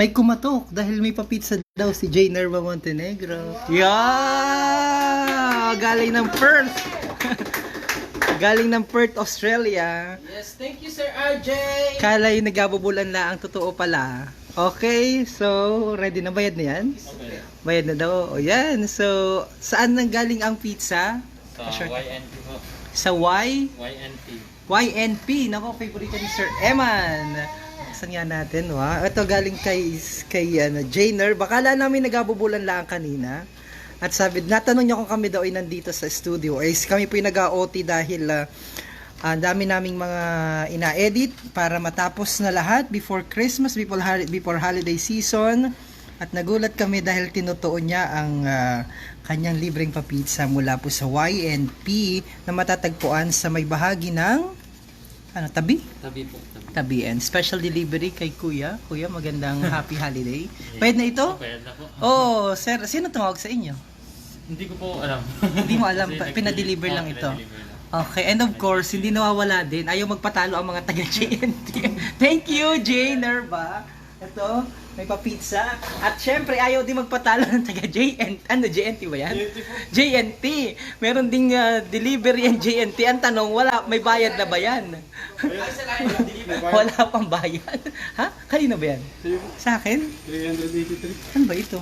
May kumatok dahil may papizza daw si J. Nerva Montenegro. Yeah! Galing ng Perth. Galing ng Perth, Australia. Yes, thank you Sir RJ. Kala yung nagabubulan la ang totoo pala. Okay, so ready na bayad na yan? Okay. Bayad na daw. O yan. So, saan nang galing ang pizza? Sa Sure. YNP po. Sa Y? YNP. YNP. Nako, favorite ni Sir Eman. Saan nga natin, wa? Ito galing kay, kay ano, Jainer. Bakala namin nagabubulan lang kanina. At sabi, natanong niya kung kami daw ay nandito sa studio. Eh, kami po yung nag-OT dahil ah, ang dami naming mga ina-edit para matapos na lahat before Christmas, before, before holiday season. At nagulat kami dahil tinutuon niya ang ah, kanyang libreng papizza mula po sa YNP na matatagpuan sa may bahagi ng ano, tabi? Tabi po. Tabi. Tabi and special delivery kay Kuya. Kuya, magandang happy holiday. Pwede na ito? Pwede na po. Oh, sir, sino tumawag sa inyo? Hindi ko po alam. Hindi mo alam, Kasi pinadeliver lang ito. pinadeliver lang. Okay, and of course, hindi nawawala din. Ayaw magpatalo ang mga taga JNT. Thank you, Jay Nerva. Ito, may pa-pizza. At syempre, ayaw din magpatalo ng taga JNT. Ano, JNT ba yan? JNT. Meron ding ah, delivery and JNT. Ang tanong, wala, may bayad na ba yan? wala pang bayad. ha? Kanino ba yan? Sa akin? 383. Ano ba ito?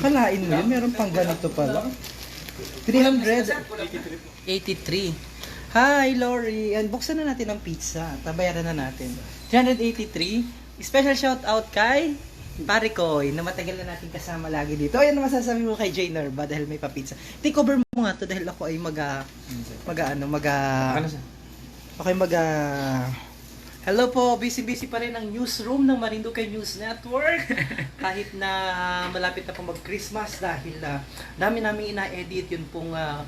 Kalain mo yun, meron pang ganito pala. 383. Hi, Lori. And buksan na natin ang pizza. Tabayaran na natin. 383. Special shout out kay Pare Koy, na matagal na natin kasama lagi dito. Ayan ang masasabi mo kay Jay Nerva dahil may pa-pizza. Take over mo nga to dahil ako ay mag mag ano, mag Ano siya? Okay, mag Hello po, busy-busy pa rin ang newsroom ng Marinduque News Network. Kahit na malapit na po mag-Christmas dahil na dami namin ina-edit yun pong ah,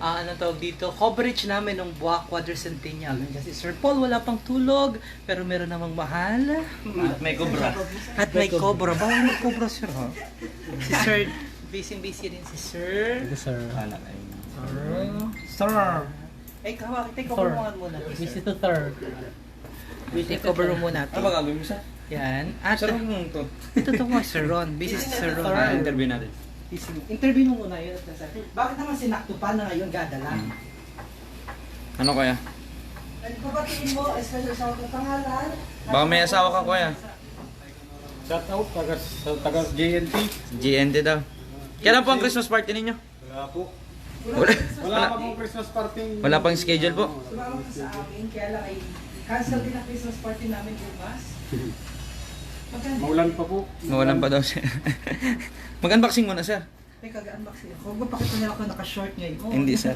ah, ano tawag dito, coverage namin ng Buwak Quadricentennial. Kasi Sir Paul wala pang tulog, pero meron namang mahal. At may cobra. At may cobra. Bawal may cobra, sir, ha? Si Sir, busy-busy rin si Sir. Sir. Anak ay. Sir. Eh, kawak, take over muna. Visit to third. Take over mo muna. Ano ba gagawin mo siya? Yan. At Sir, ano to? ito to mo, Sir Ron. Busy si Sir Ron. Ah, interview natin. Busy. Interview mo muna yun. at nasa- Bakit naman sinakto pa na ngayon gadala? Ano kaya? Ano pa ba tingin mo? Special shout out pangalan? Baka may asawa ka, kuya. Shout out taga, sa taga JNT. GNT daw. Kailan po ang Christmas party ninyo? Wala po. Wala. Wala pa pong Christmas party. Wala pang schedule po. Sumama ka sa amin, kaya lang ay cancel din ang Christmas party namin bukas. Maulan pa po. Mawalan pa daw siya. Mag-unboxing muna, sir. Teka, ga-unboxing ako. Huwag pakita niya ako naka-short ngayon. Hindi, sir.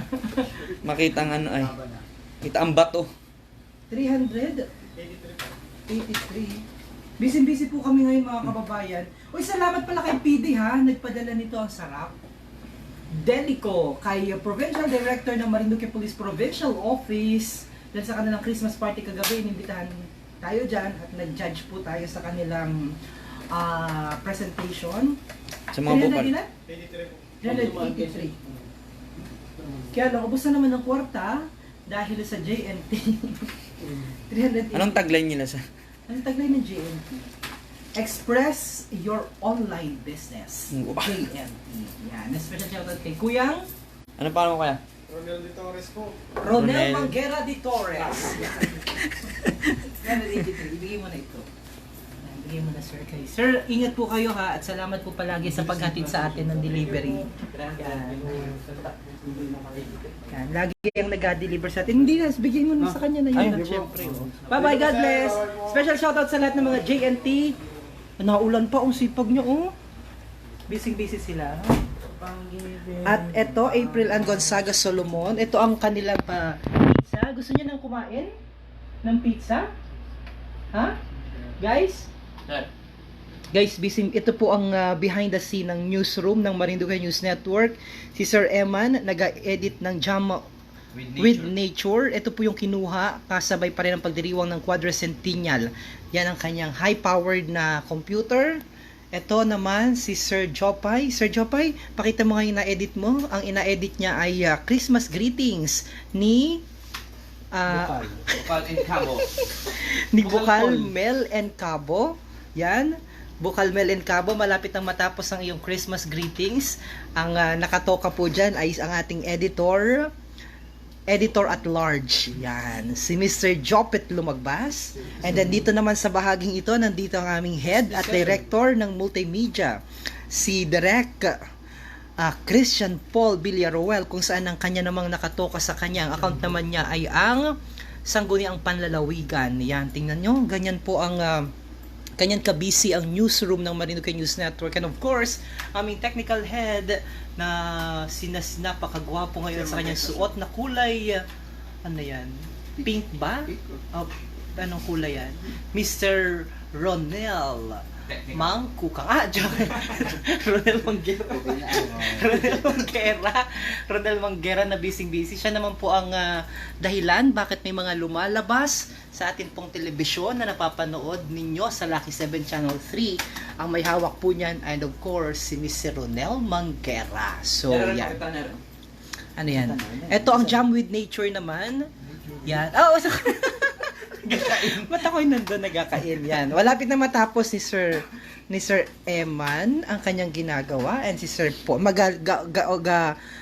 Makita ang ano ay. Kita ang bato. 300? 83. Busy-busy po kami ngayon mga kababayan. Uy, salamat pala kay PD ha. Nagpadala nito ang sarap. Delico, kay Provincial Director ng Marinduque Police Provincial Office. Dahil sa kanilang Christmas party kagabi, inimbitahan tayo dyan at nag-judge po tayo sa kanilang ah, presentation. Sa mga bukal. 383. Kaya lang, ubos na naman ng kwarta dahil sa JNT. 380. Anong tagline nila, sir? Anong tagline ng JNT? Express your online business. JNT. Yan. Special shoutout kay Kuyang Ano pa mo kaya? Ronel de Torres po. Ronel Ronel. Manguera de Torres. Yan. 383. Ibigay mo na ito. Ibigay mo na sir kay. Sir, ingat po kayo ha at salamat po palagi sa paghatid sa atin ng delivery. Yan. Yan, lagi ang nag-deliver sa atin. Hindi na, bigyan mo na sa kanya na yun. Ay, Siyempre. Bye-bye, God bless. Special shoutout sa lahat ng mga JNT. Naulan pa ang sipag nyo, oh. Busy-busy sila. At ito, April and Gonzaga Solomon. Ito ang kanilang pa pizza. Gusto niyo nang kumain? Ng pizza? Ha? Guys? Sir. Guys, busy, ito po ang ah, behind the scene ng newsroom ng Marinduque News Network. Si Sir Eman, nag-edit ng Jam with nature. Ito po yung kinuha kasabay pa rin ang pagdiriwang ng Quadricentennial. Yan ang kanyang high-powered na computer. Ito naman si Sir Jopay. Sir Jopay, pakita mo nga yung ina-edit mo. Ang ina-edit niya ay ah, Christmas greetings ni ah, Bukal and Cabo. ni Bukal Bukal. Mel and Cabo. Yan. Bukal Mel and Cabo, malapit nang matapos ang iyong Christmas greetings. Ang ah, nakatoka po dyan ay ang ating editor, editor at large. Yan, si Mr. Jopet Lumagbas. And then dito naman sa bahaging ito, nandito ang aming head at director ng multimedia, si Direk ah, Christian Paul Villaruel kung saan ang kanya namang nakatoka sa kanya. Ang account naman niya ay ang Sangguniang Panlalawigan. Yan, tingnan nyo, ganyan po ang ah, ganyan ka-busy ang newsroom ng Marinduque News Network. And of course, aming technical head na sinas napakagwapo ngayon sa kanyang suot na kulay, uh, ano yan? Pink ba? Oh, anong kulay yan? Mr. Ronel Mangkukang. Ah, joke. Ronel Manguera. Ronel Manguera. Ronel Manguera na busy-busy. Siya naman po ang ah, dahilan bakit may mga lumalabas sa atin pong telebisyon na napapanood ninyo sa Lucky 7 Channel 3. Ang may hawak po niyan and of course si Mr. Ronel Manguera. So, Meron yan. Ano yan? Ito ang Jam with Nature naman. Yan. Oh, so, Ba't ako'y nandun nagkakain? Yan. Malapit na matapos ni Sir ni Sir Eman ang kanyang ginagawa and si Sir Paul. Maga, ga, ga, ga,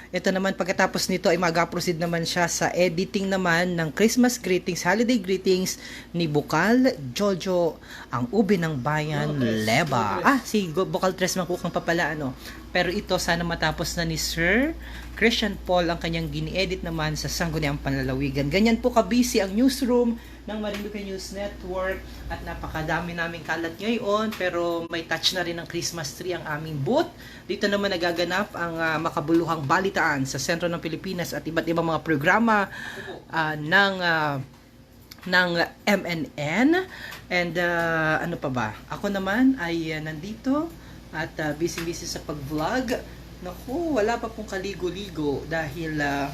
ito naman pagkatapos nito ay mag-proceed naman siya sa editing naman ng Christmas greetings, holiday greetings ni Bukal Jojo, ang ubi ng bayan, Leba. Ah, si Bukal Tres Mangkukang pa pala, ano. Pero ito sana matapos na ni Sir Christian Paul ang kanyang gini-edit naman sa Sangguniang Panlalawigan. Ganyan po kabisi ang newsroom ng Marinduque News Network at napakadami naming kalat ngayon pero may touch na rin ng Christmas tree ang aming booth. Dito naman nagaganap ang ah, makabuluhang balitaan sa sentro ng Pilipinas at iba't ibang mga programa ah, ng ah, ng MNN and ah, ano pa ba? Ako naman ay ah, nandito at ah, busy-busy sa pag-vlog. Naku, wala pa pong kaligo-ligo dahil ah,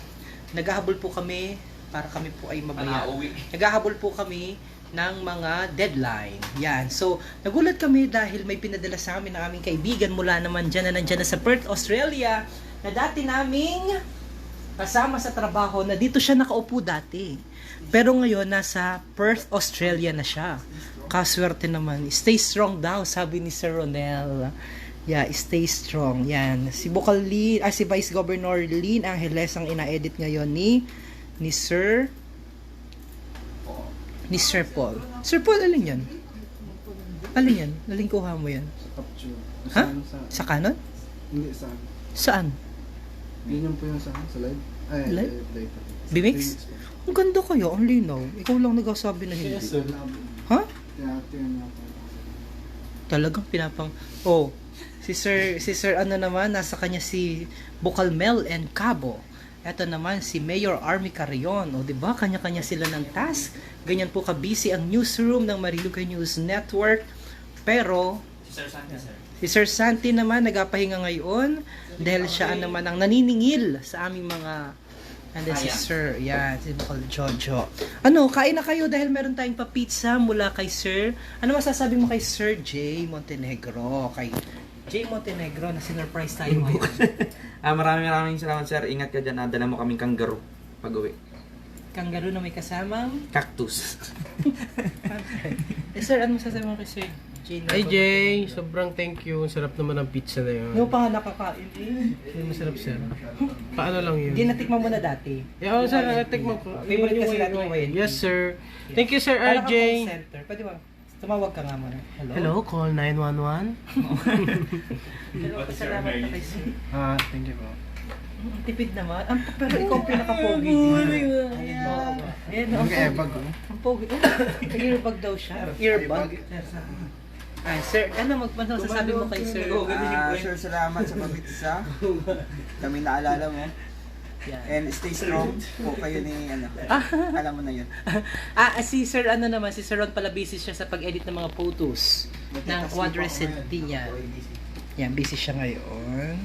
naghahabol po kami para kami po ay mabaya. Panauwi. Naghahabol po kami ng mga deadline. Yan. So, nagulat kami dahil may pinadala sa amin ng aming kaibigan mula naman dyan na nandyan na sa Perth, Australia, na dati naming kasama sa trabaho na dito siya nakaupo dati. Pero ngayon, nasa Perth, Australia na siya. Kaswerte naman. Stay strong daw, sabi ni Sir Ronel. Yeah, stay strong. Yan. Si Bukal Lin, ah, si Vice Governor Lin Angeles ang ina-edit ngayon ni ni Sir ni Sir Paul. Sir Paul, alin yan? Alin yan? Alin kuha mo yan? Capture. Ha? Sa, Sa Canon? hindi, sa Saan? Ganyan po yung sa, sa live. Ay, Live? live. live. Bimix? po. Ang ganda kayo, ang linaw. Ikaw lang nagsasabi na hindi. Yes, sir. Ha? Kaya, po. Talagang pinapang... Oh, si Sir, si Sir ano naman, nasa kanya si Bucalmel and Cabo. Ito naman si Mayor Army Carrion. O, di ba? Kanya-kanya sila ng task. Ganyan po ka-busy ang newsroom ng Marinduque News Network. Pero, Si Sir Santi, sir. Si Sir Santi naman nagapahinga ngayon dahil siya naman ang naniningil sa aming mga And then si Ayan. Sir, yan, si Bukal Jojo. Ano, kain na kayo dahil meron tayong pa-pizza mula kay Sir. Ano masasabi mo kay Sir J. Montenegro? Kay J. Montenegro na sinurprise tayo ngayon. Ah, maraming maraming salamat, sir. Ingat ka dyan. Nadala mo kaming kangaroo pag uwi. Kangaroo na may kasamang. Cactus. eh Sir, ano masasabi mo kay Sir J. Hi Jay, sobrang thank you. Ang sarap naman ng pizza na yun. Ano pa nga nakakain eh? Ay, masarap sir. Paano lang yun? Hindi natikman mo na dati. Yeah, oh, sir, tikman ko. Favorite kasi natin yung. Yes, sir. Thank you, sir Para kang RJ. call center. Pwede ba? Tumawag ka nga muna. Hello? Hello, call 911. Hello, salamat na kay Sir. Ah, thank you po. Tipid naman. Ang, pero ikaw ang pinaka-pogi. Oo. Ayan, ang Ang pogi. ebag ko. Ang pogi. Earbag daw siya. Earbag. Ay, sir, ano magpano sasabi mo kay sir? Ah, sir, salamat sa pabitsa. Kami naalala mo. Yan. And stay strong po kayo ni ano. Alam mo na yun. Ah, si sir, ano naman, si sir Ron pala busy siya sa pag-edit ng mga photos ng quadricent niya. Yan, busy siya ngayon.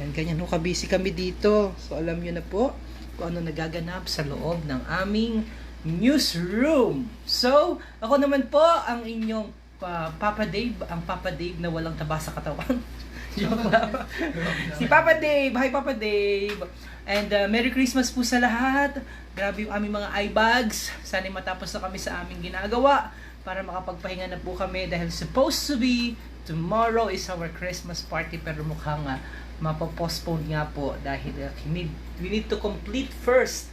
Yan, ganyan ho ka-busy kami dito. So, alam nyo na po kung ano nagaganap sa loob ng aming newsroom. So, ako naman po ang inyong pa- Papa Dave, ang Papa Dave na walang taba sa katawan. Si Papa Dave, hi Papa Dave. And uh, Merry Christmas po sa lahat. Grabe yung aming mga eye bags. Sana matapos na kami sa aming ginagawa. para makapagpahinga na po kami dahil supposed to be tomorrow is our Christmas party pero mukhang uh, mapopostpone nga po dahil uh, we, need, we need to complete first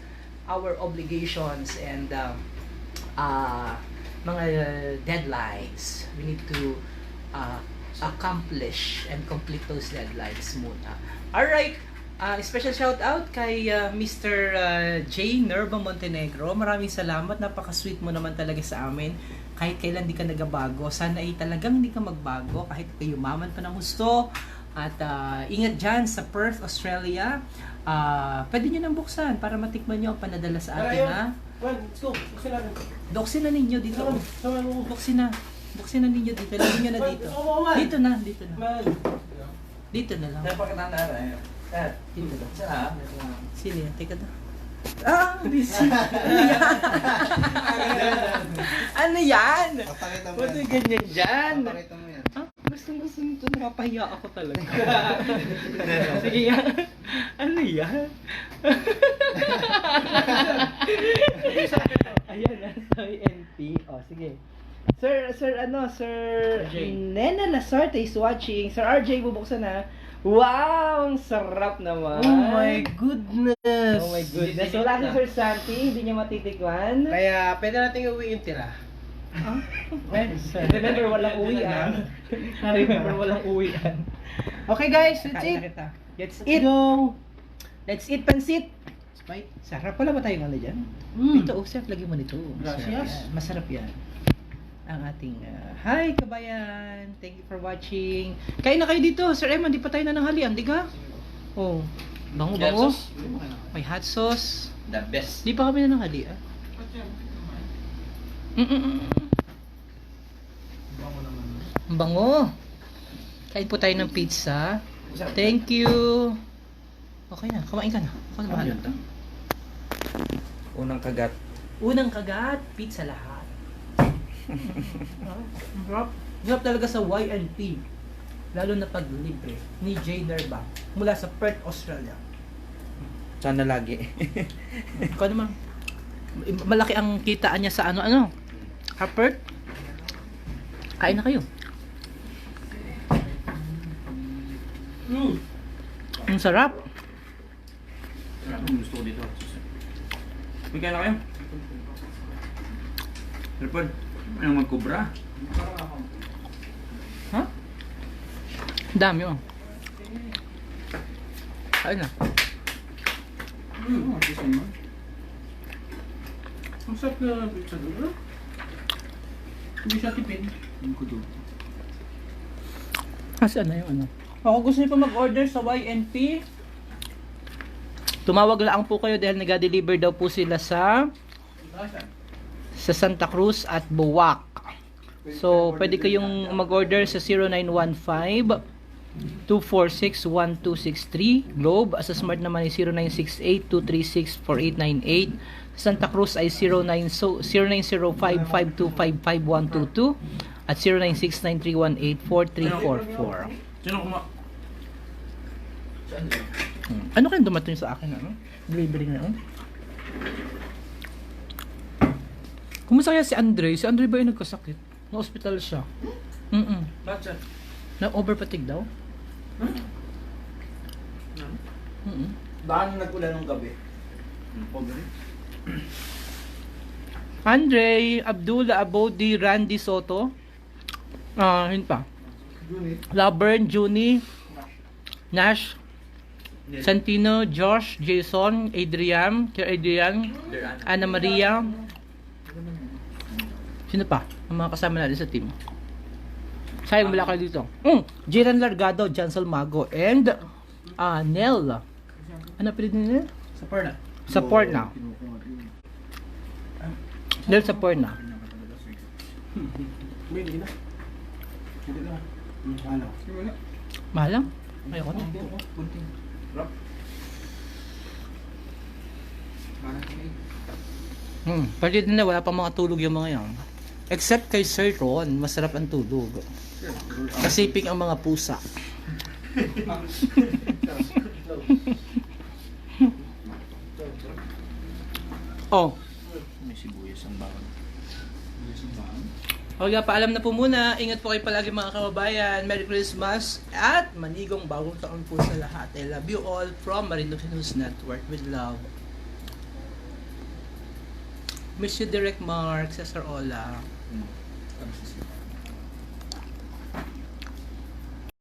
our obligations and um, uh, mga deadlines. We need to uh, accomplish and complete those deadlines muna. Alright, uh, special shout out kay uh, Mr. Uh, J. Nerva Montenegro. Maraming salamat. Napaka-sweet mo naman talaga sa amin. Kahit kailan di ka nagabago. Sana ay talagang hindi ka magbago kahit kayo maman pa ng gusto. At uh, ingat dyan sa Perth, Australia. Uh, pwede nyo nang buksan para matikman nyo ang panadala sa atin ha. Man, let's go. Natin. Doksin na ninyo dito. Buksin na. Buksin na ninyo dito. Lagyan nyo na dito. Dito na, dito na. Dito na lang. Eh. Eh, Dito na. saan? Sino yan? Teka na. Ah, busy. Ano yan? ano yan? Papakita mo yan. ganyan dyan? Papakita mo yan. Ah, gusto gusto nito. Napapahiya ako talaga. Sige yan. Ano yan? Ayan na, soy NP. O, oh, sige. Sir, sir, ano, Sir RJ. Nena Lasarte is watching. Sir RJ, bubuksan na. Wow, ang sarap naman. goodness. Oh my goodness. Wala si Sir Santi, hindi niya matitikman. Kaya pwede natin gawin yung tira. Ah, remember, walang uwian. remember, walang uwian. Okay guys, let's eat. na. Let's eat. go. Let's eat pansit. Sprite. Sarap pala ba tayong ano dyan? Mm. Ito, oh, chef, lagyan mo nito. Gracias. Masarap yan. Masarap yan. Ang ating, ah, hi kabayan! Thank you for watching. Kain na kayo dito, Sir Eman, di pa tayo nananghalian, di ka? Oh, bango bango. May hot sauce. The best. Di pa kami nananghalian. Mm-mm. Ang bango. Kain po tayo ng pizza. Thank you. Okay na, kumain ka na. Ako na bahala. Unang kagat. Unang kagat, pizza lahat. Sarap. Sarap talaga sa Y&P. Lalo na pag libre ni Jay Nerba mula sa Perth, Australia. Sana lagi. Ikaw naman. Malaki ang kitaan niya sa ano-ano. Ha, Perth? Kain na kayo. Mm. Ang sarap. Gusto ko dito. May kaya na kayo? Tripod. Anong magkubra? Ha? Ang Dami oh. Kain na. Mm. Ang sarap na pizza doon. ah. Hindi siya tipid. Kasi ano yung ano? Ako gusto niyo pa mag-order sa YNP. Tumawag lang po kayo dahil nag-deliver daw po sila sa sa Santa Cruz at Buwak. So, pwede kayong mag-order sa 0915 246-1263 Globe. Sa Smart naman ay 0968-236-4898 Santa Cruz ay 09 so, 0905-5255-122 at 0969-318-4344 Sino kuma... Ano kayang dumating sa akin ano? Delivery na ano? Kumusta kaya si Andre? Si Andre ba yung nagkasakit? Na-hospital siya. Mm Bakit? Na-overfatigue daw? Mm Baka nung nag-ulan nung gabi. Andre, Abdullah Abodi, Randy Soto. Ah, yun pa. Laverne, Juni, Nash, Santino, Josh, Jason, Adrian, Sir Adrian, Ana Maria. Sino pa? Ang mga kasama natin sa team. Sayang wala kayo dito. Mm, Jiran Largado, Jansel Mago, and ah Nel. Ano pinili nila? Sa Perna. Support na. Nel support na. Hindi na. Hindi na. Ano? Mahal lang. Ayoko na. Hmm, pwede din na wala pang mga tulog yung mga yan. Except kay Sir Ron, masarap ang tulog. Kasiping ang mga pusa. oh, May sibuyas ang bawang. Okay, paalam na po muna. Ingat po kayo palagi mga kababayan. Merry Christmas at manigong bagong taon po sa lahat. I love you all from Marinduque News Network with love. Miss you Direct Mark, Cesar Ola. Hmm.